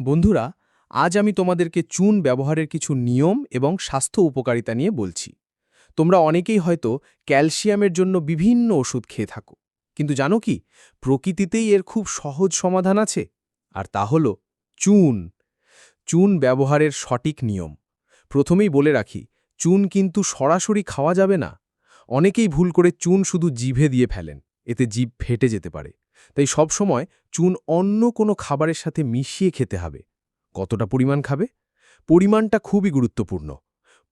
বন্ধুরা, আজ আমি তোমাদেরকে চুন ব্যবহারের কিছু নিয়ম এবং স্বাস্থ্য উপকারিতা নিয়ে বলছি। তোমরা অনেকেই হয়তো ক্যালসিয়ামের জন্য বিভিন্ন ওষুধ খেয়ে থাকো, কিন্তু জানো কি, প্রকৃতিতেই এর খুব সহজ সমাধান আছে, আর তা হল চুন। চুন ব্যবহারের সঠিক নিয়ম। প্রথমেই বলে রাখি, চুন কিন্তু সরাসরি খাওয়া যাবে না। অনেকেই ভুল করে চুন শুধু জিভে দিয়ে ফেলেন, এতে জিভ ফেটে যেতে পারে। তাই সবসময় চুন অন্য কোনো খাবারের সাথে মিশিয়ে খেতে হবে। কতটা পরিমাণ খাবে? পরিমাণটা খুবই গুরুত্বপূর্ণ।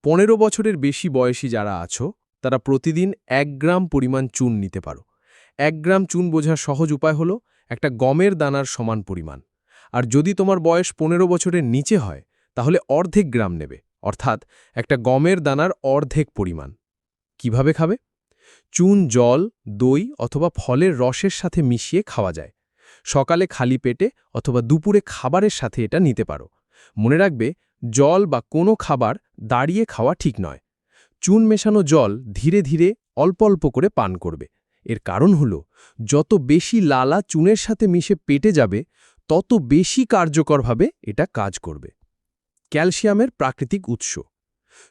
পনেরো বছরের বেশি বয়সী যারা আছো, তারা প্রতিদিন এক গ্রাম পরিমাণ চুন নিতে পারো। এক গ্রাম চুন বোঝার সহজ উপায় হলো একটা গমের দানার সমান পরিমাণ। আর যদি তোমার বয়স পনেরো বছরের নিচে হয়, তাহলে অর্ধেক গ্রাম নেবে, অর্থাৎ একটা গমের দানার অর্ধেক পরিমাণ। কীভাবে খাবে? চুন, জল, দই অথবা ফলের রসের সাথে মিশিয়ে খাওয়া যায়। সকালে খালি পেটে অথবা দুপুরে খাবারের সাথে এটা নিতে পারো। মনে রাখবে, জল বা কোনো খাবার দাঁড়িয়ে খাওয়া ঠিক নয়। চুন মেশানো জল ধীরে ধীরে অল্প অল্প করে পান করবে। এর কারণ হল, যত বেশি লালা চুনের সাথে মিশে পেটে যাবে, তত বেশি কার্যকরভাবে এটা কাজ করবে। ক্যালসিয়ামের প্রাকৃতিক উৎস।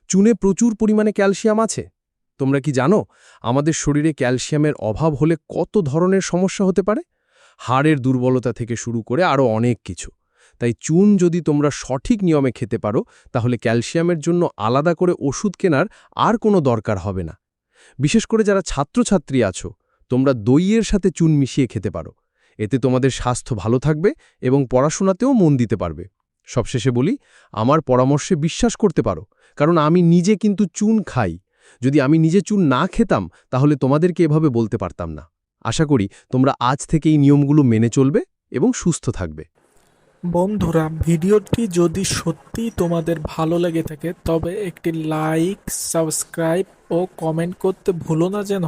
চুনে প্রচুর পরিমাণে ক্যালসিয়াম আছে? তোমরা কি জানো, আমাদের শরীরে ক্যালসিয়ামের অভাব হলে কত ধরনের সমস্যা হতে পারে? হাড়ের দুর্বলতা থেকে শুরু করে আরও অনেক কিছু। তাই চুন যদি তোমরা সঠিক নিয়মে খেতে পারো, তাহলে ক্যালসিয়ামের জন্য আলাদা করে ওষুধ কেনার আর কোনো দরকার হবে না। বিশেষ করে যারা ছাত্রছাত্রী আছো, তোমরা দইয়ের সাথে চুন মিশিয়ে খেতে পারো। এতে তোমাদের স্বাস্থ্য ভালো থাকবে এবং পড়াশোনাতেও মন দিতে পারবে। সবশেষে বলি, আমার পরামর্শে বিশ্বাস করতে পারো, কারণ আমি নিজে কিন্তু চুন খাই। যদি আমি নিজে চুন না খেতাম, তাহলে তোমাদেরকে এভাবে বলতে পারতাম না। আশা করি তোমরা আজ থেকে এই নিয়মগুলো মেনে চলবে এবং সুস্থ থাকবে। বন্ধুরা, ভিডিওটি যদি সত্যি তোমাদের ভালো লেগে থাকে, তবে একটি লাইক, সাবস্ক্রাইব ও কমেন্ট করতে ভুলো না যেন।